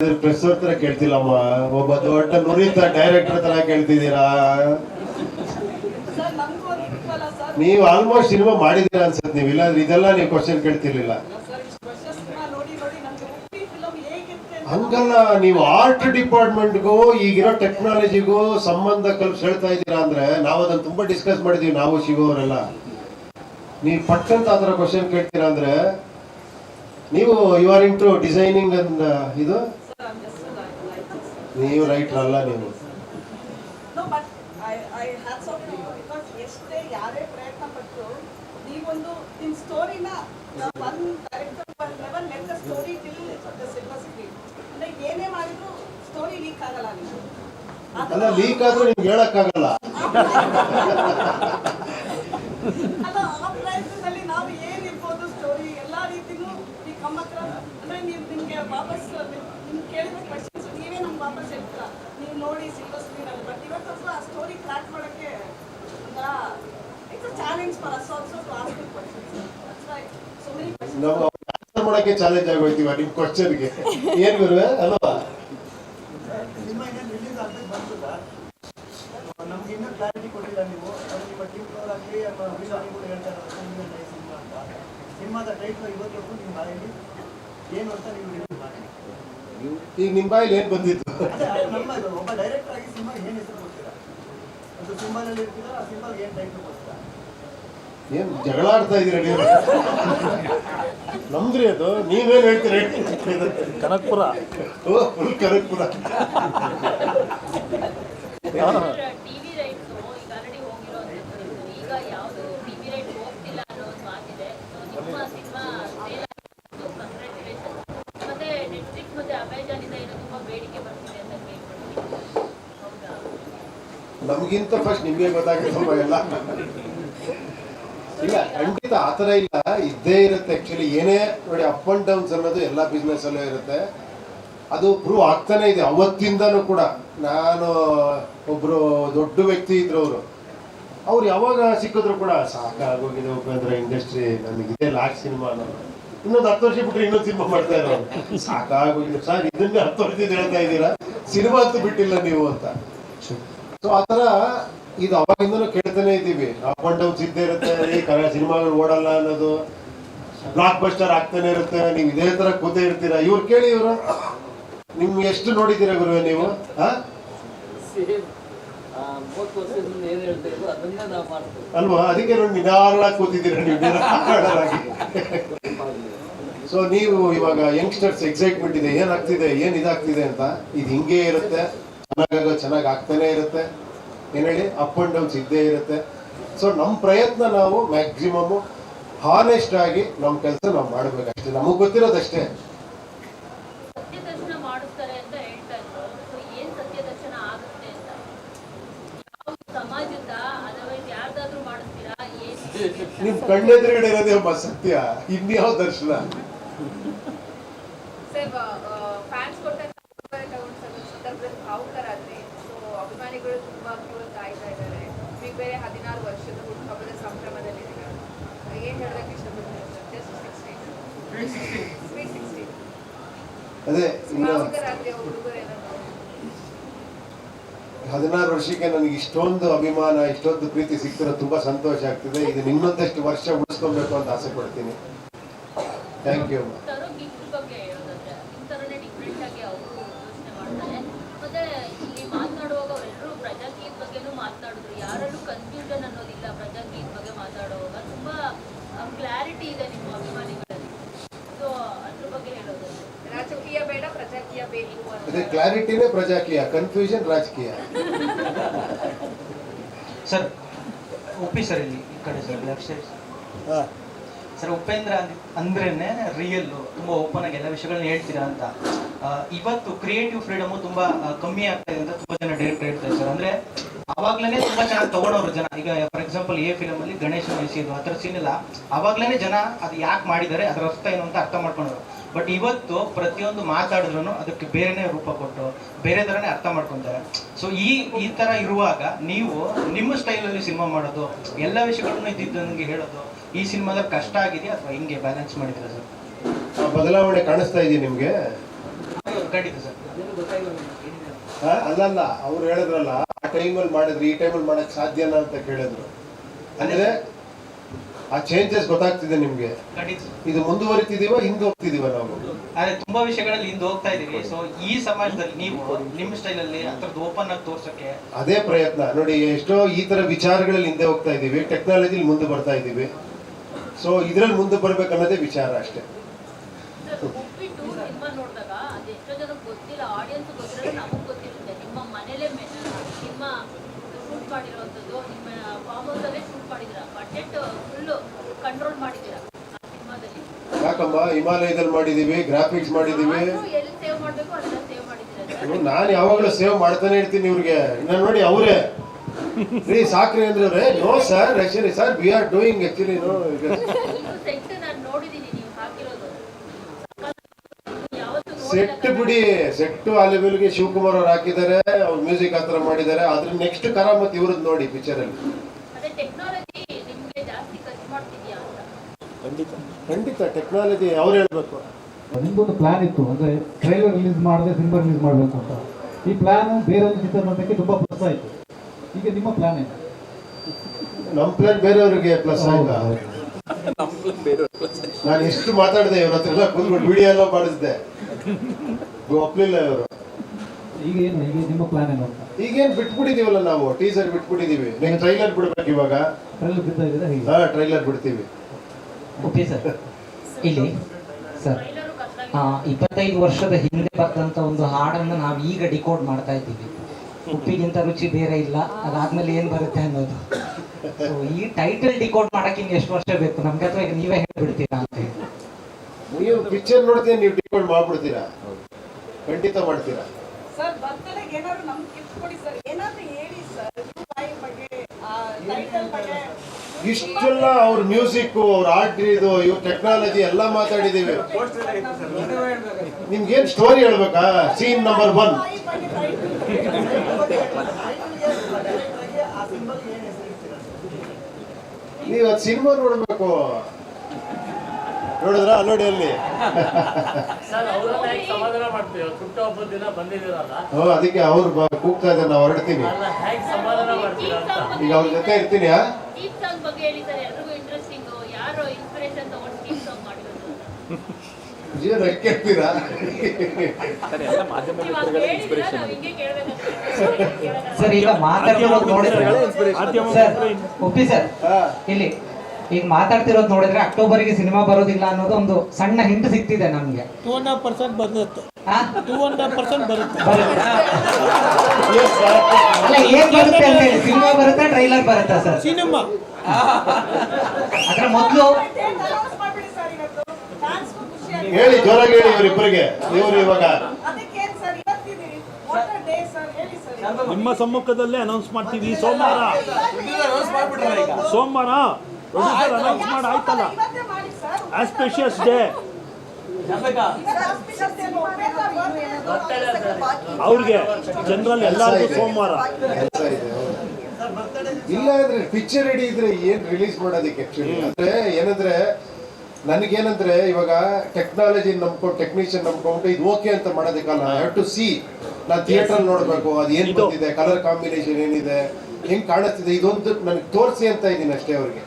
Press ಹತ್ರ ಕೇಳ್ತಿಲ್ಲಮ್ಮ ಒಬ್ಬ ದೊಡ್ಡ ನುರಿತ ಡೈರೆಕ್ಟರ್ ತರ ಕೇಳ್ತಿದ್ದೀರಾ? ನೀವು ಆಲ್ಮೋಸ್ಟ್ ಸಿನಿಮಾ ಮಾಡಿದೀರ ಅನ್ಸತ್ ನೀವು. ಇಲ್ಲಾಂದ್ರೆ ಇದೆಲ್ಲ ನೀವು ಕ್ವಶನ್ ಕೇಳ್ತಿರ್ಲಿಲ್ಲ. ಹಂಗಲ್ಲ ನೀವು ಆರ್ಟ್ ಡಿಪಾರ್ಟ್ಮೆಂಟ್ಗೂ ಈಗಿರೋ ಟೆಕ್ನಾಲಜಿಗೂ ಸಂಬಂಧ ಕಲ್ಪಿಸಿ ಹೇಳ್ತಾ ಇದ್ದೀರಾ ಅಂದ್ರೆ ನಾವು ಅದನ್ನ ತುಂಬಾ ಡಿಸ್ಕಸ್ ಮಾಡಿದೀವಿ ನಾವು ಸಿಗೋರೆಲ್ಲ ನೀವು ಪಟ್ಟಂತ ಅದರ ಕ್ವಶನ್ ಕೇಳ್ತೀರಾ ಅಂದ್ರೆ ನೀವು ಯು ಆರ್ ಇಂಟು ಡಿಸೈನಿಂಗ್ ಅಂದ ಇದು? You because ಎಷ್ಟೇ ಯಾರೇ ಪ್ರಯತ್ನ ನೀವೊಂದು ಸ್ಟೋರಿನ one director one level let the story tell the simplicity ಅಂದ್ರೆ ಏನೇ ಮಾಡಿದ್ರು ಸ್ಟೋರಿ ಲೀಕ್ ಆಗಲ್ಲ ನೀವು ಅಲ್ಲ ಲೀಕ್ ಆದ್ರೂ ನಿಮ್ಗೆ ಹೇಳಕ್ಕಾಗಲ್ಲ. ಅಲ್ಲ ಆ ಪ್ರಯತ್ನದಲ್ಲಿ ನಾವು ಏನಿರ್ಬೋದು ಸ್ಟೋರಿ ಎಲ್ಲಾ ರೀತಿನೂ ಅಂದ್ರೆ ನೀವು ನಿಮ್ಗೆ ವಾಪಸ್ ನಿಮ್ಗೆ ಕೇಳಿದ ನೀವೇ ವಾಪಸ್ ಹೇಳ್ತೀರಾ ನೀವು ನೋಡಿ ಸಿಲ್ವರ್ ಸ್ಕ್ರೀನ್ ಅಲ್ಲಿ. ಬಟ್ ಇವತ್ತು ಆ ಸ್ಟೋರಿ ಕ್ರ್ಯಾಕ್ ಮಾಡೋಕ್ಕೆ ಒಂಥರ it's a challenge for us also to ask questions that's why so many questions ನಾವು ಆನ್ಸರ್ ಮಾಡಕ್ಕೆ ಚಾಲೆಂಜ್ ಆಗೋಯ್ತೀವ ನಿಮ್ ಕ್ವಶನ್ಗೆ ಏನ್ ಗುರುವೆ? ಅಲ್ವಾ? ಸಿನಿಮಾ ಇನ್ನೇನು ರಿಲೀಸ್ ಆಗಬೇಕು ನಮ್ಗೆ ಇನ್ನೂ ಕ್ಲಾರಿಟಿ ಕೊಟ್ಟಿಲ್ಲ ನೀವು. ಅದು ನಿಮ್ಮ ಟೀಮ್ ಆಗಲಿ ನಮ್ಮ ಅಭಿಮಾನಿ ಕೂಡ ಹೇಳ್ತಾರೆ ಸಿನಿಮಾ ಸಿನಿಮಾ ಅಂತ. ಸಿನಿಮಾದ ಟೈಟ್ಲ್ ಇವತ್ತವರೆಗೂ ನೀವು ಏನು ಅಂತ ನೀವು ರಿಲೀಸ್ ಮಾಡಿ ಈಗ ನಿಮ್ಮ ಬಾಯಲ್ಲಿ ಏನ್ ಬಂದಿತ್ತು ನಮ್ಮ ಒಬ್ಬ ಡೈರೆಕ್ಟರ್ ಆಗಿ ಸಿನಿಮಾ ಏನು ಹೆಸರು ಕೊಡ್ತೀರಾ? ಅದು ಸಿಂಬಲಲ್ಲಿ ಇರ್ತೀರಾ? ಆ ಸಿಂಬಲ್ ಏನು ಟೈಟ್ಲ್ ಕೊಡ್ತೀರಾ? ಏನ್ ಜಗಳ ಆಡ್ತಾ ಇದೀರ ನೀವು? ನಮ್ದ್ರಿ ಅದು. ನೀವೇನ್ ಹೇಳ್ತೀರಿ? ಕನಕ್ಪುರ. ಓ ಫುಲ್ ಕನಕ್ಪುರ ಟಿವಿ ರೈಟ್ಸ್ ಈಗ ಆಲ್ರೆಡಿ ಹೋಗಿರೋಂಥದ್ದು ಈಗ ಯಾವುದು ಟಿವಿ ರೈಟ್ ಹೋಗ್ತಿಲ್ಲ ಅನ್ನೋ ಒಂದು ಮಾತಿದೆ So, ನಿಮ್ಮ ಸಿನಿಮಾ ಸೇಲ್ ಆಗಿದ್ದು ಕಂಗ್ರ್ಯಾಚುಲೇಷನ್ ಮತ್ತೆ ನೆಟ್ಫ್ಲಿಕ್ಸ್ ಮತ್ತೆ ಅಮೆಜಾನ್ ಇಂದ ಏನೋ ತುಂಬಾ ಬೇಡಿಕೆ ಬರ್ತಿದೆ ಅಂತ ಕೇಳ್ಪಟ್ಟಿದ್ದೀನಿ ಹೌದಾ ನಮ್ಗಿಂತ ಫಸ್ಟ್ ನಿಮ್ಗೆ ಸ್ವಲ್ಪ ಎಲ್ಲ ಇಲ್ಲ. ಖಂಡಿತ ಆತರ ಇಲ್ಲ. ಇದ್ದೇ ಇರುತ್ತೆ ಆ್ಯಕ್ಚುಲಿ ಏನೇ ನೋಡಿ ಅಪ್ ಆ್ಯಂಡ್ ಡೌನ್ಸ್ ಅನ್ನೋದು ಎಲ್ಲ ಬಿಸ್ನೆಸ್ಸಲ್ಲೂ ಇರುತ್ತೆ. ಅದು ಪ್ರೂವ್ ಆಗ್ತಾನೆ ಇದೆ. ಅವತ್ತಿಂದನೂ ಕೂಡ ನಾನು ಒಬ್ಬರು ದೊಡ್ಡ ವ್ಯಕ್ತಿ ಇದ್ರು ಅವರು. ಅವ್ರು ಯಾವಾಗ ಸಿಕ್ಕಿದ್ರು ಕೂಡ ಸಾಕಾಗೋಗಿದೆ ಉಪೇಂದ್ರ ಇಂಡಸ್ಟ್ರಿ ನನಗೆ ಇದೇ ಲಾಸ್ಟ್ ಸಿನಿಮಾ ಅನ್ನೋದು. ಇನ್ನೊಂದು ಹತ್ತು ವರ್ಷ ಬಿಟ್ಟರೆ ಇನ್ನೊಂದು ಸಿನಿಮಾ ಮಾಡ್ತಾ ಇರೋರು. ಸಾಕಾಗೋಗಿದೆ. ಸರ್, ಇದನ್ನೇ ಹತ್ತು ವರ್ಷದಿಂದ ಹೇಳ್ತಾ ಇದ್ದೀರಾ? ಸಿನಿಮಾ ಅಂತೂ ಬಿಟ್ಟಿಲ್ಲ ನೀವು ಅಂತ. ಸೊ ಆತರ ಥರ ಇದು ಅವಾಗಿಂದನೂ ಕೇಳ್ತಾನೆ ಇದ್ದೀವಿ. ಅಪ್ ಅಂಡ್ ಡೌನ್ಸ್ ಇದ್ದೇ ಇರುತ್ತೆ ಈ ಕನ್ನಡ ಸಿನಿಮಾಗಳು ಓಡಲ್ಲ ಅನ್ನೋದು. ಬ್ಲಾಕ್ ಬಸ್ಟರ್ ಆಗ್ತಾನೆ ಇರುತ್ತೆ ನೀವು ಇದೇ ತರ ಕೂತೇ ಇರ್ತೀರಾ? ಇವ್ರು ಕೇಳಿ ಇವರು. ನಿಮ್ಗೆ ಎಷ್ಟು ನೋಡಿದ್ದೀರಾ ಗುರುವೆ ನೀವು? ಹಾ ಅಲ್ವಾ? ಅದಕ್ಕೆ ನೋಡಿ ನಿಧಾನವಾಗಿ ಕೂತಿದ್ದೀರಾ ನೀವು? ನಿಧಾನವಾಗಿ ಸೊ ನೀವು ಇವಾಗ ಯಂಗ್ಸ್ಟರ್ಸ್ ಎಕ್ಸೈಟ್ಮೆಂಟ್ ಇದೆ ಏನಾಗ್ತಿದೆ ಏನ್ ಇದಾಗ್ತಿದೆ ಅಂತ? ಇದು ಹಿಂಗೆ ಇರುತ್ತೆ. ಚೆನ್ನಾಗಾಗೋ ಚೆನ್ನಾಗಿ ಆಗ್ತಾನೆ ಇರುತ್ತೆ. ಏನ್ ಹೇಳಿ? ಅಪ್ ಅಂಡ್ ಡೌನ್ಸ್ ಇದ್ದೇ ಇರುತ್ತೆ. ಸೊ ನಮ್ಮ ಪ್ರಯತ್ನ ನಾವು ಮ್ಯಾಕ್ಸಿಮಮ್ ಹಾನೆಸ್ಟ್ ಆಗಿ ನಮ್ಮ ಕೆಲಸ ನಾವು ಮಾಡ್ಬೇಕಷ್ಟೇ. ನಮಗೆ ಗೊತ್ತಿರೋದಷ್ಟೇ. ನಿಮ್ ಕಣ್ಣೆದುರುಗಡೆ ಇರೋದೇ ಒಬ್ಬ ಸತ್ಯ. ಇನ್ಯಾವ ದರ್ಶನ ಸರ್ ಫ್ಯಾನ್ಸ್ ಕೊಟ್ಟಂತ ಸಂದರ್ಭದಲ್ಲಿ ಭಾವುಕರಾದ್ರಿ ಸೊ ಅಭಿಮಾನಿಗಳು ತುಂಬಾ ಕ್ಯೂರ್ ಕಾಯ್ತಾ ಇದ್ದಾರೆ ನೀವು ಬೇರೆ ಹದಿನಾರು ವರ್ಷದ ಹುಟ್ಟುಹಬ್ಬದ ಸಂಭ್ರಮದಲ್ಲಿ ಏನ್ ಹೇಳೋದಕ್ಕೆ ಅದೇ ಹದಿನಾರು ವರ್ಷಕ್ಕೆ ನನಗೆ ಇಷ್ಟೊಂದು ಅಭಿಮಾನ ಇಷ್ಟೊಂದು ಪ್ರೀತಿ ಸಿಕ್ತಿರೋ ತುಂಬಾ ಸಂತೋಷ ಆಗ್ತಿದೆ. ಇದು ಇನ್ನೊಂದಷ್ಟು ವರ್ಷ ಉಳಿಸ್ಕೊಬೇಕು ಅಂತ ಆಸೆ ಪಡ್ತೀನಿ. ಥ್ಯಾಂಕ್ ಯು ತರೋ ಗಿಫ್ಟ್ ಬಗ್ಗೆ ಹೇಳೋದಾದ್ರೆ ಈ ಥರನೇ ಡಿಫ್ರೆಂಟ್ ಆಗಿ ಅವರು ಯೋಚನೆ ಮಾಡ್ತಾರೆ ಮತ್ತೆ ಇಲ್ಲಿ ಮಾತನಾಡುವಾಗ ಅವರೆಲ್ಲರೂ ಪ್ರಜಾಕೀಯದ ಬಗ್ಗೆನೂ ಮಾತನಾಡಿದ್ರು ಯಾರಲ್ಲೂ ಕನ್ಫ್ಯೂಷನ್ ಅನ್ನೋದಿಲ್ಲ ಪ್ರಜಾಕೀಯದ ಬಗ್ಗೆ ಮಾತಾಡುವಾಗ ತುಂಬಾ ಕ್ಲಾರಿಟಿ ಇದೆ ನಿಮ್ಮ ಅಭಿಮಾನಿಗಳಲ್ಲಿ ಸೊ ಅದ್ರ ಬಗ್ಗೆ ಹೇಳೋದಾದ್ರೆ ರಾಜಕೀಯ ಬೇಡ ಪ್ರಜಾಕೀಯ ಬೇಕು ಅದೇ ಕ್ಲಾರಿಟಿನೇ ಪ್ರಜಾಕೀಯ ಕನ್ಫ್ಯೂಷನ್ ರಾಜಕೀಯ. ಸರ್ ಉಪ್ಪಿ ಸರ್ ಇಲ್ಲಿ ಈ ಕಡೆ sir left side sir Upendra ಅಂದ್- ಅಂದ್ರೇನೆ ರಿಯಲ್ ತುಂಬಾ ಓಪನ್ ಆಗಿ ಎಲ್ಲ ವಿಷಯಗಳನ್ನ ಹೇಳ್ತೀರಾ ಅಂತ. ಇವತ್ತು ಕ್ರಿಯೇಟಿವ್ ಫ್ರೀಡಮ್ ತುಂಬಾ ಕಮ್ಮಿ ಆಗ್ತಾ ಇದೆ ಅಂತ ತುಂಬಾ ಜನ ಡೈರೆಕ್ಟ್ ಹೇಳ್ತಾರೆ ಸರ್. ಅಂದ್ರೆ ಅವಾಗ್ಲೇನೆ ತುಂಬಾ ಚೆನ್ನಾಗಿ ತಗೊಂಡವ್ರು ಜನ. ಈಗ ಫಾರ್ ಎಕ್ಸಾಂಪಲ್ ಎ ಫಿಲಮ್ ಅಲ್ಲಿ ಗಣೇಶ್ ಉಳಿಸಿದ್ದು ಆ ಸೀನ್ ಇಲ್ಲ ಅವಾಗ್ಲೇನೆ ಜನ ಅದು ಯಾಕೆ ಮಾಡಿದ್ದಾರೆ ಅದರ ಅರ್ಥ ಏನು ಅಂತ ಅರ್ಥ ಮಾಡ್ಕೊಂಡ್ರು ಬಟ್ ಇವತ್ತು ಪ್ರತಿಯೊಂದು ಮಾತಾಡಿದ್ರು ಅದಕ್ಕೆ ಬೇರೆನೇ ರೂಪ ಕೊಟ್ಟು ಬೇರೆ ಥರನೇ ಅರ್ಥ ಮಾಡ್ಕೊಂತಾರೆ. ಸೊ ಈ ಈ ತರ ಇರುವಾಗ ನೀವು ನಿಮ್ಮ ಸ್ಟೈಲಲ್ಲಿ ಸಿನಿಮಾ ಮಾಡೋದು ಎಲ್ಲ ವಿಷಯಗಳನ್ನು ಇದ್ದಿದ್ದಂಗೆ ಹೇಳೋದು ಈ ಸಿನಿಮಾದಲ್ಲಿ ಕಷ್ಟ ಆಗಿದೆ ಅಥವಾ ಹಿಂಗೆ ಬ್ಯಾಲೆನ್ಸ್ ಮಾಡಿದ್ರೆ ಸರ್? ಬದಲಾವಣೆ ಕಾಣಿಸ್ತಾ ಇದೆಯಾ ನಿಮ್ಗೆ? ಖಂಡಿತ ಸರ್. ನನಗೆ. ಅಲ್ಲಲ್ಲ ಅವ್ರು ಹೇಳಿದ್ರಲ್ಲ ಆ ಟೈಮಲ್ಲಿ ಮಾಡಿದ್ರೆ ಈ ಟೈಮಲ್ಲಿ ಮಾಡಕ್ ಸಾಧ್ಯನಾ ಅಂತ ಕೇಳಿದ್ರು. ಅಂದ್ರೆ ಆ ಚೇಂಜಸ್ ಗೊತ್ತಾಗ್ತಿದೆ ನಿಮ್ಗೆ? ಇದು ಮುಂದುವರಿತಿದೀವ ಹಿಂದೆ ಹೋಗ್ತಿದೀವ ನಾವು? ಆದ್ರೆ ತುಂಬಾ ವಿಷಯಗಳಲ್ಲಿ ಹಿಂದೆ ಹೋಗ್ತಾ ಇದೀವಿ ಸೊ ಈ ಸಮಾಜದಲ್ಲಿ ನೀವು ನಿಮ್ ಸ್ಟೈಲ್ ಅಲ್ಲಿ ಅದ್ರದ್ದು ಓಪನ್ ಆಗಿ ತೋರ್ಸಕ್ಕೆ ಅದೇ ಪ್ರಯತ್ನ. ನೋಡಿ ಎಷ್ಟೋ ಈ ತರ ವಿಚಾರಗಳಲ್ಲಿ ಹಿಂದೆ ಹೋಗ್ತಾ ಇದೀವಿ ಟೆಕ್ನಾಲಜಿಲಿ ಮುಂದೆ ಬರ್ತಾ ಇದೀವಿ ಸೊ ಇದ್ರಲ್ಲಿ ಮುಂದೆ ಬರ್ಬೇಕನ್ನೋದೇ ವಿಚಾರ ಅಷ್ಟೇ. ಸರ್ ಉಪ್ಪಿಟ್ಟು ಸಿನಿಮಾ ನೋಡಿದಾಗ ಅದು ಎಷ್ಟೋ ಜನಕ್ಕೆ ಗೊತ್ತಿಲ್ಲ. ಆಡಿಯನ್ಸ್ ಗೊತ್ತಿರೋದು ನಮಗೆ ಗೊತ್ತಿರುತ್ತೆ. ನಿಮ್ಮ ಫಾರ್ಮ್ ಹೌಸಲ್ಲೇ ಶೂಟ್ ಮಾಡಿದ್ದೀರಾ? ಬಜೆಟ್ ಫುಲ್ಲು ಕಂಟ್ರೋಲ್ ಮಾಡಿದ್ದೀರಾ? ಆ ಸಿನಿಮಾದಲ್ಲಿ? ಯಾಕಮ್ಮ ಹಿಮಾಲಯದಲ್ಲಿ ಮಾಡಿದೀವಿ ಗ್ರಾಫಿಕ್ಸ್ ಮಾಡಿದೀವಿ ಆದ್ರೂ ಎಲ್ಲಿ ಸೇವ್ ಮಾಡಬೇಕು ಸೇವ್ ಮಾಡಿದ್ದೀರಾ ನಾನು ಯಾವಾಗಲೂ ಸೇವ್ ಮಾಡ್ತಾನೆ ಇರ್ತೀನಿ ಇವ್ರಿಗೆ. ನಾನು ನೋಡಿ ಅವರೇ. ರೀ ಸಾಕ್ರಿ ಅಂದ್ರೆ no sir actually sir we are doing actually no set ನಾನು ನೋಡಿದ್ದೀನಿ ನೀವು ಹಾಕಿರೋದು. ಸೆಟ್ ಬಿಡಿ. ಸೆಟ್ ಆ ಗೆ ಶಿವಕುಮಾರ್ ಅವ್ರು ಹಾಕಿದ್ದಾರೆ ಅವ್ರು ಮ್ಯೂಸಿಕ್ ಆ ಥರ ಮಾಡಿದ್ದಾರೆ. ಅದ್ರ ನೆಕ್ಸ್ಟ್ ಕರಾಮತ್ ಇವ್ರದ್ದು ನೋಡಿ ಪಿಕ್ಚರ್ ಅಲ್ಲಿ ಅದೇ ಟೆಕ್ನಾಲಜಿ ನಿಮಗೆ ಜಾಸ್ತಿ ಖರ್ಚು ಮಾಡ್ತಿದ್ಯಾ ಅಂತ ಖಂಡಿತ ಟೆಕ್ನಾಲಜಿ ಅವ್ರು ಹೇಳ್ಬೇಕು. ನಿಮ್ಗೊಂದು ಪ್ಲಾನ್ ಇತ್ತು ಅಂದ್ರೆ ಟ್ರೈಲರ್ ರಿಲೀಸ್ ಮಾಡದೆ ಸಿನಿಮಾ ರಿಲೀಸ್ ಮಾಡಬೇಕು ಅಂತ. ಈ ಪ್ಲಾನ್ ಬೇರೆ ಚಿತ್ರ ಚಿತ್ರತಂಡಕ್ಕೆ ತುಂಬಾ ಪ್ಲಸ್ ಆಯ್ತು. ಈಗ ನಿಮ್ಮ ಪ್ಲಾನ್ ಏನು? ನಮ್ಮ ಪ್ಲಾನ್ ಬೇರೆಯವರಿಗೆ ಪ್ಲಸ್ ಆಯ್ತಾ? ನಾನು ಎಷ್ಟು ಮಾತಾಡಿದೆ ಇವ್ರ ಹತ್ರ ಎಲ್ಲ ಕೂತ್ಕೊಂಡು ವಿಡಿಯೋ ಎಲ್ಲ ಮಾಡಿಸಿದೆ. ಒಪ್ಲಿಲ್ಲ ಇವರು. ಈಗ ಏನು ಈಗ ನಿಮ್ಮ ಪ್ಲಾನ್ ಏನು ಅಂತ? ಈಗೇನ್ ಬಿಟ್ಬಿಟ್ಟಿದೀವಲ್ಲ ನಾವು ಟೀಸರ್ ಬಿಟ್ಬಿಟ್ಟಿದೀವಿ. ನೆಕ್ಸ್ಟ್ ಟ್ರೈಲರ್ ಬಿಡ್ಬೇಕು ಇವಾಗ. ಟ್ರೈಲರ್ ಬಿಡ್ತಾ ಇದ್ದೀರಾ ಹಾ ಟ್ರೈಲರ್ ಬಿಡ್ತೀವಿ. ಓಕೆ ಸರ್ ಇಲ್ಲಿ ಸರ್ ಆ, ಇಪ್ಪತ್ತೈದು ವರ್ಷದ ಹಿಂದೆ ಬಂದಂತ ಒಂದು ಹಾಡನ್ನು ನಾವು ಈಗ ಡಿಕೋಡ್ ಮಾಡ್ತಾ ಇದ್ದೀವಿ. ಉಪ್ಪಿಗಿಂತ ರುಚಿ ಬೇರೆ ಇಲ್ಲ. ಅದಾದ್ಮೇಲೆ ಏನ್ ಬರುತ್ತೆ ಅನ್ನೋದು. ಸೊ ಈ ಟೈಟಲ್ ಡಿಕೋಡ್ ಮಾಡಕ್ಕೆ ಇನ್ನು ಎಷ್ಟು ವರ್ಷ ಬೇಕು? ನಮ್ಗೆ ಅಥವಾ ಈಗ ನೀವೇ ಹೇಳ್ಬಿಡ್ತೀರಾ ಅಂತ ಹೇಳಿ. ನೀವು ಪಿಕ್ಚರ್ ನೋಡ್ತೀನಿ ನೀವು ಡಿಕೋಡ್ ಮಾಡ್ಬಿಡ್ತೀರಾ? ಖಂಡಿತ ಮಾಡ್ತೀರಾ? ಸರ್ ಬರ್ತಡೆಗೆ ಏನಾದ್ರು ನಮ್ಗೆ ಗಿಫ್ಟ್ ಕೊಡಿ ಸರ್ ಏನಾದ್ರು ಹೇಳಿ ಸರ್ ಬಾಯಿ ಬಗ್ಗೆ ಟೈಟಲ್ ಬಗ್ಗೆ ಇಷ್ಟೆಲ್ಲ ಅವ್ರ ಮ್ಯೂಸಿಕ್ ಅವ್ರ ಆರ್ಟ್ ಇದು ಇವ್ರ ಟೆಕ್ನಾಲಜಿ ಎಲ್ಲ ಮಾತಾಡಿದೀವಿ ನಿಮ್ಗೇನ್ ಸ್ಟೋರಿ ಹೇಳ್ಬೇಕಾ? ಸೀನ್ ನಂಬರ್ ಒನ್ ನೀವ್ ಅದ್ ಸಿನಿಮಾ ನೋಡ್ಬೇಕು. ನೋಡಿದ್ರ? ನೋಡಿ ಅಲ್ಲಿ. ಅದಕ್ಕೆ ಅವ್ರು ಬ- ಕೂಗ್ತಾ ಇದ್ದಾರೆ ನಾವು ಹೊರಡ್ತೀವಿ. ಮಾಡ್ತೀರಾ ಅಂತ. ಈಗ ಅವ್ರ ಜೊತೆ ಇರ್ತೀನಿ ಆ? ಟೀಮ್ ಸಾಂಗ್ ಬಗ್ಗೆ ಹೇಳಿ ಸರ್ ಎಲ್ರಿಗೂ ಇಂಟ್ರೆಸ್ಟಿಂಗ್ ಯಾರು ಇನ್ಸ್ಪಿರೇಷನ್ ತಗೊಂಡು ಟೀಮ್ ಸಾಂಗ್ ಮಾಡಿರೋದು ಜೀವನ ಕೇಳ್ತೀರಾ ನೀವು ಹಂಗೆ ಹೇಳಿದ್ರೆ ನಾವು ಹಿಂಗೆ ಕೇಳ್ಬೇಕಂತ ಸರ್ ಈಗ ಮಾತಾಡ್ತಿರೋದು ನೋಡಿದ್ರೆ ಸರ್ ಒಪ್ಪಿ ಸರ್. ಹಾ. ಇಲ್ಲಿ. ಈಗ ಮಾತಾಡ್ತಿರೋದು ನೋಡಿದ್ರೆ ಅಕ್ಟೋಬರ್ಗೆ ಸಿನಿಮಾ ಬರೋದಿಲ್ಲ ಅನ್ನೋದು ಒಂದು ಸಣ್ಣ ಹಿಂಟ್ ಸಿಕ್ತಿದೆ ನಮ್ಗೆ. ಟೂ ಅಂಡ್ ಹಾಫ್ ಪರ್ಸೆಂಟ್ ಬರುತ್ತೆ ಆ? ಟೂ ಅಂಡ್ ಹಾಫ್ ಪರ್ಸೆಂಟ್ ಬರುತ್ತೆ. ಬರುತ್ತೆ. ಅಲ್ಲ ಏನ್ ಬರುತ್ತೆ ಅಂತ ಹೇಳಿ. ಸಿನಿಮಾ ಬರುತ್ತಾ ಟ್ರೈಲರ್ ಬರುತ್ತಾ ಸರ್? ಸಿನಿಮಾ. ಅದ್ರ ಮೊದಲು ಡೇಟ್ ಮಾಡ್ಬಿಡಿ ಸರ್ ಇವತ್ತು ಫ್ಯಾನ್ಸ್ಗೂ ಖುಷಿ ಆಗಿದೆ ಹೇಳಿ ಜೋರಾಗಿ ಹೇಳಿ ಇವರಿಬ್ಬರಿಗೆ ಇವರು ಇವಾಗ. ಅದಕ್ಕೆ ಏನ್ ಸರ್ ಇವತ್ತಿದೆ ವಾಟ್ ಡೇ ಸರ್ ಹೇಳಿ ಸರ್ ನಿಮ್ಮ ಸಮ್ಮುಖದಲ್ಲೇ ಅನೌನ್ಸ್ ಮಾಡ್ತೀವಿ ಸೋಮವಾರ ಸೋಮವಾರ. ಅನೌನ್ಸ್ ಮಾಡಿ ಆಯ್ತಲ್ಲ? ಇವತ್ತೇ ಮಾಡಿ. ಸರ್. ಆಸ್ಪೆಷಿಯಸ್ ಡೇ ಅವ್ರಿಗೆ ಜನರಲ್ ಎಲ್ಲರಿಗೂ ಸೋಮವಾರ. ಇಲ್ಲ ಅಂದ್ರೆ ಪಿಕ್ಚರ್ ರೆಡಿ ಇದ್ರೆ ಏನ್ ರಿಲೀಸ್ ಮಾಡೋದಕ್ಕೆ ಆಕ್ಚುಲಿ ಅಂದ್ರೆ ಏನಂದ್ರೆ ನನಗೇನಂದ್ರೆ ಇವಾಗ ಟೆಕ್ನಾಲಜಿ ನಂಬ್ಕೊಂಡು ಟೆಕ್ನಿಷಿಯನ್ ನಂಬ್ಕೊಂಡು ಇದು ಓಕೆ ಅಂತ ಮಾಡೋದಕ್ಕಲ್ಲ ಹ್ಯಾವ್ ಟು ಸಿ ನಾನು ಥಿಯೇಟರ್ ನೋಡ್ಬೇಕು ಅದು ಏನ್ ಇದು. ಬಂದಿದೆ ಕಲರ್ ಕಾಂಬಿನೇಷನ್ ಏನಿದೆ ಹೆಂಗ್ ಕಾಣಿಸ್ತಿದೆ ಇದೊಂದು ನನಗೆ ತೋರಿಸಿ ಅಂತ ಇದ್ದೀನಿ ಅಷ್ಟೇ ಅವ್ರಿಗೆ.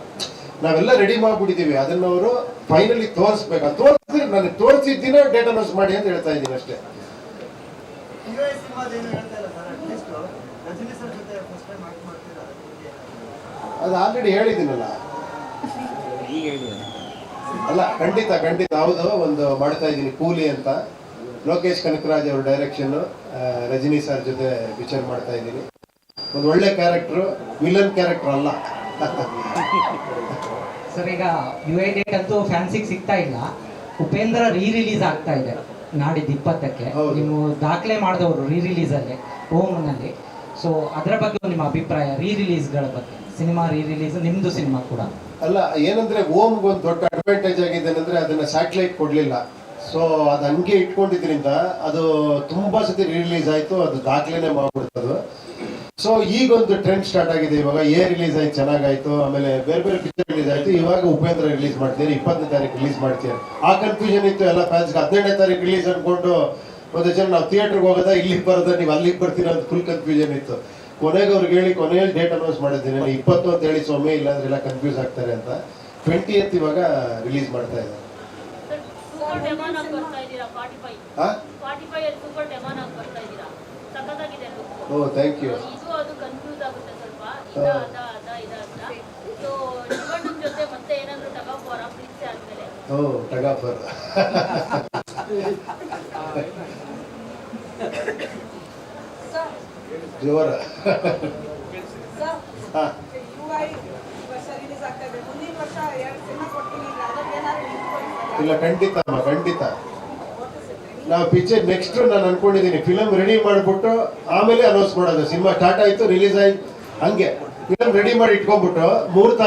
ನಾವೆಲ್ಲ ರೆಡಿ ಮಾಡ್ಬಿಟ್ಟಿದೀವಿ ಅದನ್ನ ಅವರು ಫೈನಲಿ ತೋರಿಸ್ಬೇಕು. ಅದು ತೋರಿಸಿದ್ರೆ ನನಗೆ ತೋರಿಸಿದ್ದೀನ ಡೇಟ್ ಅನೌನ್ಸ್ ಮಾಡಿ ಅಂತ ಹೇಳ್ತಾ ಇದ್ದೀನಿ ಅಷ್ಟೇ. ಅದು ಆಲ್ರೆಡಿ ಹೇಳಿದ್ದೀನಲ್ಲ. ಅಲ್ಲ ಖಂಡಿತ ಖಂಡಿತ. ಹೌದು ಒಂದು ಮಾಡ್ತಾ ಇದ್ದೀನಿ. ಕೂಲಿ ಅಂತ. ಲೋಕೇಶ್ ಕನಕರಾಜ್ ಅವ್ರ ಡೈರೆಕ್ಷನ್ ರಜನಿ ಸರ್ ಜೊತೆ ಪಿಕ್ಚರ್ ಮಾಡ್ತಾ ಇದ್ದೀನಿ. ಒಂದು ಒಳ್ಳೆ ಕ್ಯಾರೆಕ್ಟರ್ ವಿಲನ್ ಕ್ಯಾರೆಕ್ಟರ್ ಅಲ್ಲ. ಸರ್ ಈಗ ಯು ಐ ಡೇಟ್ ಅಂತೂ ಫ್ಯಾನ್ಸಿಗೆ ಸಿಗ್ತಾ ಇಲ್ಲ. ಉಪೇಂದ್ರ ರೀ ರಿಲೀಸ್ ಆಗ್ತಾ ಇದೆ ನಾಡಿದ್ದು ಇಪ್ಪತ್ತಕ್ಕೆ. ನೀವು ದಾಖಲೆ ಮಾಡಿದವರು ರೀ ರಿಲೀಸಲ್ಲಿ ಓಮ್ನಲ್ಲಿ ಸೊ ಅದರ ಬಗ್ಗೆ ನಿಮ್ಮ ಅಭಿಪ್ರಾಯ ರೀ ರಿಲೀಸ್ಗಳ ಬಗ್ಗೆ. ಸಿನಿಮಾ ರೀ ರಿಲೀಸ್ ನಿಮ್ದು ಸಿನಿಮಾ ಕೂಡ. ಅಲ್ಲ ಏನಂದ್ರೆ ಓಮ್ಗೆ ಒಂದು ದೊಡ್ಡ ಅಡ್ವಾಂಟೇಜ್ ಆಗಿದೆ ಅಂದ್ರೆ ಅದನ್ನ ಸ್ಯಾಟಲೈಟ್ ಕೊಡ್ಲಿಲ್ಲ. ಸೊ ಅದು ಹಂಗೆ ಇಟ್ಕೊಂಡಿದ್ರಿಂದ ಅದು ತುಂಬಾ ಸತಿ ರಿಲೀಸ್ ಆಯ್ತು ಅದು ದಾಖಲೆನೆ ಮಾಡ್ಬಿಡ್ತದು. ಸೊ ಈಗೊಂದು ಟ್ರೆಂಡ್ ಸ್ಟಾರ್ಟ್ ಆಗಿದೆ. ಇವಾಗ ಏ ರಿಲೀಸ್ ಆಯ್ತು ಚೆನ್ನಾಗಾಯ್ತು. ಆಮೇಲೆ ಬೇರೆ ಬೇರೆ ಪಿಕ್ಚರ್ ರಿಲೀಸ್ ಆಯ್ತು. ಇವಾಗ ಉಪೇಂದ್ರ ರಿಲೀಸ್ ಮಾಡ್ತೀರಿ ಇಪ್ಪತ್ತನೇ ತಾರೀಕು ರಿಲೀಸ್ ಮಾಡ್ತೀರಿ ಆ ಕನ್ಫ್ಯೂಷನ್ ಇತ್ತು ಎಲ್ಲ ಫ್ಯಾನ್ಸ್ಗೆ ಹದಿನೆಂಟನೇ ತಾರೀಕು ರಿಲೀಸ್ ಅನ್ಕೊಂಡು ಒಂದು ಜನ ನಾವು ಥಿಯೇಟರ್ಗೆ ಹೋಗೋದಾ ಇಲ್ಲಿಗೆ ಬರೋದಾ ನೀವು ಅಲ್ಲಿಗೆ ಬರ್ತೀರಾ ಅಂತ ಫುಲ್ ಕನ್ಫ್ಯೂಷನ್ ಇತ್ತು. ಕೊನೆಗೆ ಅವ್ರಿಗೆ ಹೇಳಿ ಕೊನೆಯಲ್ಲಿ ಡೇಟ್ ಅನೌನ್ಸ್ ಮಾಡಿದ್ದೀನಿ. ನಾನು ಇಪ್ಪತ್ತು ಅಂತ ಹೇಳಿ ಸೊಮ್ಮೆ ಇಲ್ಲಾಂದ್ರೆ ಎಲ್ಲ ಕನ್ಫ್ಯೂಸ್ ಆಗ್ತಾರೆ ಅಂತ ಟ್ವೆಂಟಿ ಎತ್ ಇವಾಗ ರಿಲೀಸ್ ಮಾಡ್ತಾ ಇದ್ದಾರೆ. ಓ ಥ್ಯಾಂಕ್ ಯು ಅದು ಕನ್ಫ್ಯೂಸ್ ಆಗುತ್ತೆ ಸ್ವಲ್ಪ. ಇದ ಅದ ಅದ ಇದ ಅಂತ. ಸೊ ಶಿವಣ್ಣನ ಜೊತೆ ಮತ್ತೆ ಏನಾದ್ರು ತಗೋಬೋರ? ಪ್ರೀತಿ ಆದ್ಮೇಲೆ. ಓ ಸರ್ ಜೋರ ಇಲ್ಲ ಖಂಡಿತ ಅಮ್ಮ ಖಂಡಿತ. ನಾವು ಪಿಕ್ಚರ್ ನೆಕ್ಸ್ಟ್ ನಾನು ಅನ್ಕೊಂಡಿದ್ದೀನಿ ಫಿಲಮ್ ರೆಡಿ ಮಾಡಿಬಿಟ್ಟು ಆಮೇಲೆ ಅನೌನ್ಸ್ ಮಾಡೋದು. ಸಿನಿಮಾ ಸ್ಟಾರ್ಟ್ ಆಯಿತು ರಿಲೀಸ್ ಆಯ್ತು. ಹಂಗೆ. ಫಿಲಮ್ ರೆಡಿ ಮಾಡಿ ಇಟ್ಕೊಂಡ್ಬಿಟ್ಟು ಮುಹೂರ್ತ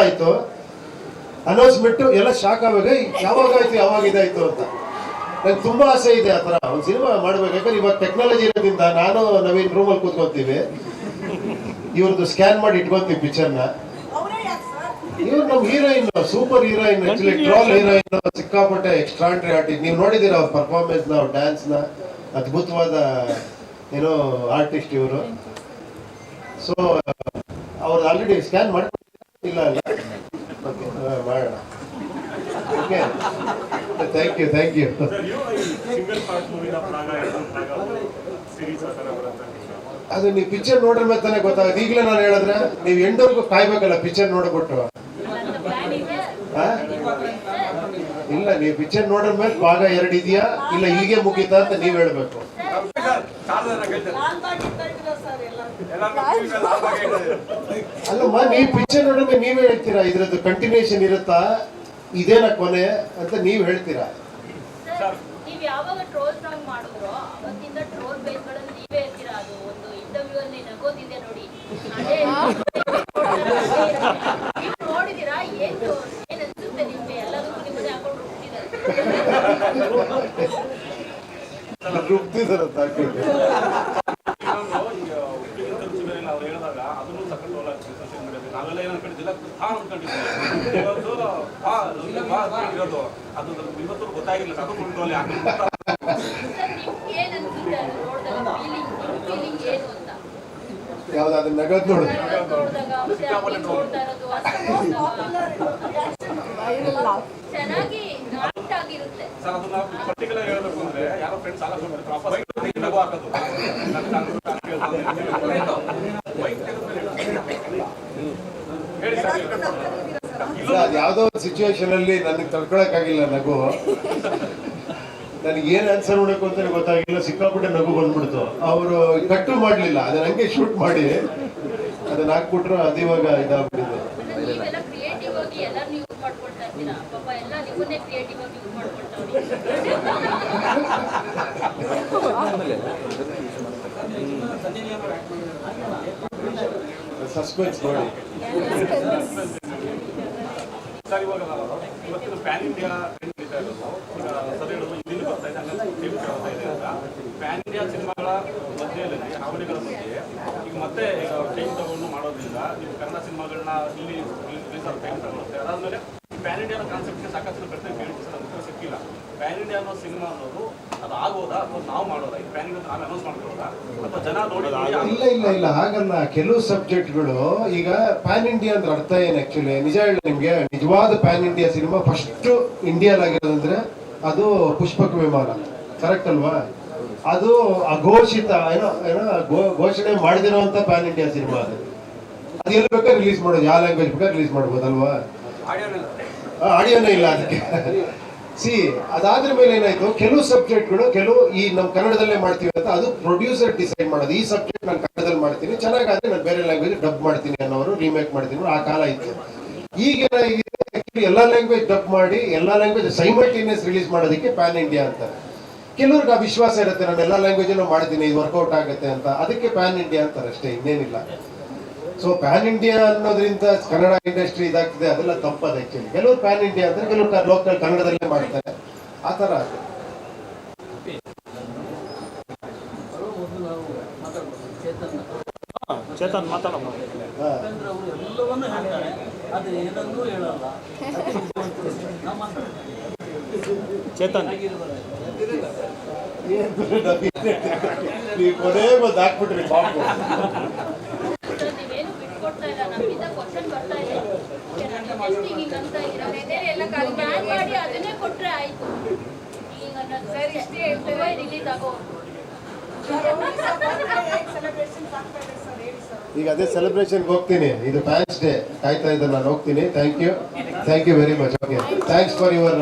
ಅನೌನ್ಸ್ ಬಿಟ್ಟು ಎಲ್ಲ ಶಾಕ್ ಆವಾಗ ಯಾವಾಗ ಆಯ್ತು, ಯಾವಾಗ ಇದಾಯ್ತು ಅಂತ. ನಂಗೆ ತುಂಬಾ ಆಸೆ ಇದೆ ಆ ಥರ. ಒಂದು ಸಿನಿಮಾ ಮಾಡ್ಬೇಕು. ಯಾಕಂದ್ರೆ ಇವಾಗ ಟೆಕ್ನಾಲಜಿ ಇರೋದ್ರಿಂದ ನಾನು ನವೀನ್ ರೂಮಲ್ಲಿ ಕೂತ್ಕೊತೀವಿ. ಇವ್ರದ್ದು ಸ್ಕ್ಯಾನ್ ಮಾಡಿ ಇಟ್ಕೊತೀವಿ ಪಿಕ್ಚರ್ನ ಇವ್ರು ನಮ್ಮ heroine super heroine actually troll heroine ಸಿಕ್ಕಾಪಟ್ಟೆ ಎಕ್ಸ್ಟ್ರಾಂಡ್ರಿ ಆರ್ಟಿಸ್ಟ್ ನೀವು ನೋಡಿದಿರ ಅವ್ರ ಪರ್ಫಾರ್ಮೆನ್ಸ್ನ ಡ್ಯಾನ್ಸ್ನ? ಅದ್ಭುತವಾದ ಏನೋ ಆರ್ಟಿಸ್ಟ್ ಇವರು. ಸೊ ಅವ್ರು ಆಲ್ರೆಡಿ ಸ್ಕ್ಯಾನ್ ಮಾಡಿ ಇಲ್ಲ ಅಲ್ಲ ಓಕೆ ಮಾಡೋಣ. Okay thank you thank you ಅದು ನೀವು ಪಿಕ್ಚರ್ ನೋಡ್ರಿ ಮೇಲೆ ತಾನೇ ಗೊತ್ತಾಗುತ್ತೆ. ಈಗಲೇ ನಾನು ಹೇಳಿದ್ರೆ ನೀವು ಎಂಡವರೆಗೂ ಕಾಯ್ಬೇಕಲ್ಲ ಪಿಕ್ಚರ್ ನೋಡ್ಬಿಟ್ಟು? ಇಲ್ಲ, ನೀವು ಪಿಕ್ಚರ್ ನೋಡಿದ ಮೇಲೆ ಭಾಗ ಎರಡು ಇದೆಯಾ? ಇಲ್ಲ, ಹೀಗೆ ಮುಗಿತ ಅಂತ ನೀವ್ ಹೇಳ್ಬೇಕು. ಅಲ್ಲಮ್ಮ ನೀವು ಪಿಕ್ಚರ್ ನೋಡಿದ ಮೇಲೆ ನೀವೇ ಹೇಳ್ತೀರಾ? ಇದ್ರದ್ದು ಕಂಟಿನ್ಯೂಷನ್ ಇರುತ್ತಾ? ಇದೇನ ಕೊನೆ ಅಂತ ನೀವ್ ಹೇಳ್ತೀರಾ? ಸರ್ ನೀವ್ ಯಾವಾಗ ಟ್ರೋಲ್ ಸಾಂಗ್ ಮಾಡಿದ್ರೋ ಅವತ್ತಿಂದ ಟ್ರೋಲ್ ಬೇಸ್ಗಳಲ್ಲಿ ನೀವೇ ಇರ್ತೀರಾ ಅದು ಒಂದು ಇಂಟರ್ವ್ಯೂ ಅಲ್ಲಿ ನಗೋದಿದೆ ನೋಡಿ ಅದೇ ನೀವು ನೋಡಿದೀರಾ ಏನ್ ಏನ್ ಅನ್ಸುತ್ತೆ ನಿಮ್ಗೆ ಎಲ್ಲದಕ್ಕೂ ನಿಮ್ಮದೇ ಹಾಕೊಂಡು ಹೋಗ್ತಿದ್ದಾರೆ ರುಬ್ತಿದಾರಂತ ಹಾಕೊಂಡು ಅವ್ರು ಹೇಳಿದಾಗ ಅದನ್ನು ಸಖತ್ ರೋಲ್ ಆಗ್ತದೆ ಸೋಷಿಯಲ್ ಮೀಡಿಯಾದಲ್ಲಿ ನಾವೆಲ್ಲ ಏನು ಅನ್ಕೊಂಡಿದ್ದಿಲ್ಲ ಹಾ ಅನ್ಕೊಂಡಿದ್ವಿ ಇವತ್ತು ಬಾ ಇಲ್ಲಿ ಬಾ ಅಂತ ಇರೋದು ಅದು ಇವತ್ತು ಗೊತ್ತಾಗಿಲ್ಲ ಅದು ರೋಲ್ ಯಾಕೆ ಸರ್ ನಿಮ್ಗೆ ಏನ್ ಅನ್ಸುತ್ತೆ ಅದು ನೋಡಿದಾಗ ಫೀಲಿಂಗ್ ಫೀಲಿಂಗ್ ಏನು ಅಂತ ಯಾವ್ದು ಅದನ್ನ ನಗದ್ ನೋಡಿ. ಚೆನ್ನಾಗಿ ಆಕ್ಟ್ ಆಗಿರುತ್ತೆ ಸರ್ ಅದನ್ನ ಪರ್ಟಿಕ್ಯುಲರ್ ಹೇಳ್ಬೇಕು ಅಂದ್ರೆ ಯಾರೋ ಫ್ರೆಂಡ್ಸ್ ಸಾಲ ಕೊಡ್ತಾರೆ ವಾಪಸ್ ನಗು ಹಾಕೋದು. ಹೇಳಿ ಸರ್ ಇಲ್ಲ ಅದು ಯಾವ್ದೋ ಒಂದು ಸಿಚುವೇಶನ್ ಅಲ್ಲಿ ನನಗೆ ತಡ್ಕೊಳಕ್ಕಾಗಿಲ್ಲ ನಗು. ನನಗೆ ಏನ್ ಆನ್ಸರ್ ಮಾಡಬೇಕು ಅಂತ ಗೊತ್ತಾಗಿಲ್ಲ. ಸಿಕ್ಕಾಪಟ್ಟೆ ನಗು ಬಂದ್ಬಿಡ್ತು. ಅವರು ಕಟ್ಟು ಮಾಡ್ಲಿಲ್ಲ. ಅದನ್ನ ಹಂಗೆ ಶೂಟ್ ಮಾಡಿ ಅದನ್ನ ಹಾಕ್ಬಿಟ್ರು. ಅದು ಇವಾಗ ಇದಾಗ್ಬಿಟ್ಟಿದೆ. ಸಸ್ಪೆನ್ಸ್ ನೋಡಿ. ಸರ್ ಇವಾಗ ಇವತ್ತಿನ ಪ್ಯಾನ್ ಇಂಡಿಯಾ ಟ್ರೆಂಡ್ ನಡೀತಾ ಇರೋದು. ಈಗ ಬರ್ತಾ ಇದೆ ಹಂಗಂತ ಆಗ್ತಾ ಇದೆ ಅಂತ. ಪ್ಯಾನ್ ಇಂಡಿಯಾ ಸಿನಿಮಾಗಳ ಮಧ್ಯದಲ್ಲಿ ಹಾವಳಿಗಳ ಮಧ್ಯೆ ಈಗ ಮತ್ತೆ ಈಗ ಟೈಮ್ ತಗೊಂಡು ಮಾಡೋದ್ರಿಂದ ನೀವು ಕನ್ನಡ ಸಿನಿಮಾಗಳನ್ನ ಇಲ್ಲಿ ರಿಲೀಸ್ ಆಗೋ ಟೈಮ್ ತಗೊಳುತ್ತೆ ಅದಾದ್ಮೇಲೆ ಪ್ಯಾನ್ ಇಂಡಿಯಾನ ಕಾನ್ಸೆಪ್ಟ್ಗೆ ಸಾಕಷ್ಟು ಪ್ರಶ್ನೆ ಕೇಳಿ ಸರ್ ಅದಕ್ಕೆ ಸಿಕ್ಕಿಲ್ಲ. ಪ್ಯಾನ್ ಇಂಡಿಯಾ ಅನ್ನೋ ಸಿನಿಮಾ ಅನ್ನೋದು ಅದು ಆಗೋದಾ ಅಥವಾ ನಾವು ಮಾಡೋದಾ? ಈ ಪ್ಯಾನ್ ಇಂಡಿಯಾ ನಾವೇ ಅನೌನ್ಸ್ ಮಾಡ್ಕೊಳ್ಳೋದಾ? ಅಥವಾ ಜನ ನೋಡಿ ನೋಡಿ ಇಲ್ಲ ಇಲ್ಲ ಇಲ್ಲ. ಹಾಗಲ್ಲ. ಕೆಲವು ಸಬ್ಜೆಕ್ಟ್ಗಳು ಈಗ ಪ್ಯಾನ್ ಇಂಡಿಯಾ ಅಂದ್ರೆ ಅರ್ಥ ಏನು ಆಕ್ಚುಲಿ ನಿಜ ಹೇಳಿ ನಿಮ್ಗೆ. ನಿಜವಾದ ಪ್ಯಾನ್ ಇಂಡಿಯಾ ಸಿನಿಮಾ ಫಸ್ಟ್ ಇಂಡಿಯಾಲ್ ಆಗಿರೋದಂದ್ರೆ ಅದು ಪುಷ್ಪಕ ವಿಮಾನ. ಕರೆಕ್ಟ್ ಅಲ್ವಾ? ಅದು ಅಘೋಷಿತ ಏನೋ ಏನೋ ಘೋಷಣೆ ಮಾಡಿದಿರುವಂತ ಪ್ಯಾನ್ ಇಂಡಿಯಾ ಸಿನಿಮಾ ಅದು. ಅದು ಎಲ್ಲಿ ಬೇಕಾದ್ರೆ ರಿಲೀಸ್ ಮಾಡೋದು. ಯಾವ ಲ್ಯಾಂಗ್ವೇಜ್ ಬೇಕಾದ್ರೆ ರಿಲೀಸ್ ಮಾಡ್ಬೋದಲ್ವಾ? ಆಡಿಯೋನೇ ಇಲ್ಲ ಅದಕ್ಕೆ. ಸಿ ಅದಾದ್ರ ಮೇಲೆ ಏನಾಯ್ತು? ಕೆಲವು ಸಬ್ಜೆಕ್ಟ್ಗಳು ಕೆಲವು ಈ ನಮ್ಮ ಕನ್ನಡದಲ್ಲೇ ಮಾಡ್ತೀವಿ ಅಂತ ಅದು ಪ್ರೊಡ್ಯೂಸರ್ ಡಿಸೈಡ್ ಮಾಡೋದು. ಈ ಸಬ್ಜೆಕ್ಟ್ ನಾನು ಕನ್ನಡದಲ್ಲಿ ಮಾಡ್ತೀನಿ. ಚೆನ್ನಾಗಾದ್ರೆ ನಾನು ಬೇರೆ ಲ್ಯಾಂಗ್ವೇಜ್ ಡಬ್ ಮಾಡ್ತೀನಿ ಅನ್ನೋರು ರೀಮೇಕ್ ಮಾಡ್ತೀನಿ ಆ ಕಾಲ ಇತ್ತು. ಈಗ ಎಲ್ಲ ಲ್ಯಾಂಗ್ವೇಜ್ ಡಬ್ ಮಾಡಿ, ಎಲ್ಲ ಲ್ಯಾಂಗ್ವೇಜ್ ಸೈಮಲ್ಟೇನಿಯಸ್ ರಿಲೀಸ್ ಮಾಡೋದಕ್ಕೆ ಪ್ಯಾನ್ ಇಂಡಿಯಾ ಅಂತಾರೆ ಕೆಲವ್ರಿಗೆ ಆ ವಿಶ್ವಾಸ ಇರುತ್ತೆ, ನಾನು ಎಲ್ಲ ಲ್ಯಾಂಗ್ವೇಜ್ ಮಾಡ್ತೀನಿ, ಇದು ವರ್ಕೌಟ್ ಆಗುತ್ತೆ ಅಂತ. ಅದಕ್ಕೆ ಪ್ಯಾನ್ ಇಂಡಿಯಾ ಅಂತಾರೆ ಅಷ್ಟೇ, ಇನ್ನೇನಿಲ್ಲ. ಸೊ ಪ್ಯಾನ್ ಇಂಡಿಯಾ ಅನ್ನೋದ್ರಿಂದ ಕನ್ನಡ ಇಂಡಸ್ಟ್ರಿ ಇದಾಗ್ತದೆ ಅದೆಲ್ಲ ತಪ್ಪದ ಆಕ್ಚುಲಿ ಕೆಲವರು ಪ್ಯಾನ್ ಇಂಡಿಯಾ ಅಂದ್ರೆ ಕೆಲವರು ಲೋಕಲ್ ಕನ್ನಡದಲ್ಲೇ ಮಾಡ್ತಾರೆ ಆ ಥರ. ಚೇತನ್ ಮಾತಾಡಮ್ಮ ಹಾ. ಉಪೇಂದ್ರ ಅವರು ಎಲ್ಲವನ್ನೂ ಹೇಳ್ತಾರೆ ಅದು ಏನನ್ನೂ ಹೇಳಲ್ಲ ನಮ್ಮ ಚೇತನ್. ನೀವು ಕೊನೆ ಬಂದು ಹಾಕ್ಬಿಟ್ರಿ ಪಾಪು ಸರ್ ನೀವೇನು ಬಿಟ್ಕೊಡ್ತಾ ಇಲ್ಲ ನಮ್ಮಿಂದ ಕ್ವಶನ್ ಬರ್ತಾ ಇದೆ ಓಕೆ ನಾನು just ಹಿಂಗ್ ಅಂತ ಇದ್ದೀರಾ ನೆನ್ನೆ ಎಲ್ಲ ಖಾಲಿ ಪ್ಲಾನ್ ಮಾಡಿ ಅದನ್ನೇ ಕೊಟ್ರೆ ಆಯ್ತು. ಈಗ ಸರ್, ಇಷ್ಟೇ ಹೇಳ್ತೇವೆ. ರಿಲೀಸ್ ಆಗೋ ಸೆಲೆಬ್ರೇಷನ್ ಆಗ್ತಾ ಸರ್ ಹೇಳಿ ಸರ್ ಈಗ ಅದೇ ಸೆಲೆಬ್ರೇಷನ್ಗೆ ಹೋಗ್ತೀನಿ. ಇದು ಫ್ಯಾನ್ಸ್ ಡೇ ಕಾಯ್ತಾ ಇದ್ದಾರೆ ನಾನು ಹೋಗ್ತೀನಿ. Thank you thank you very much okay thanks for your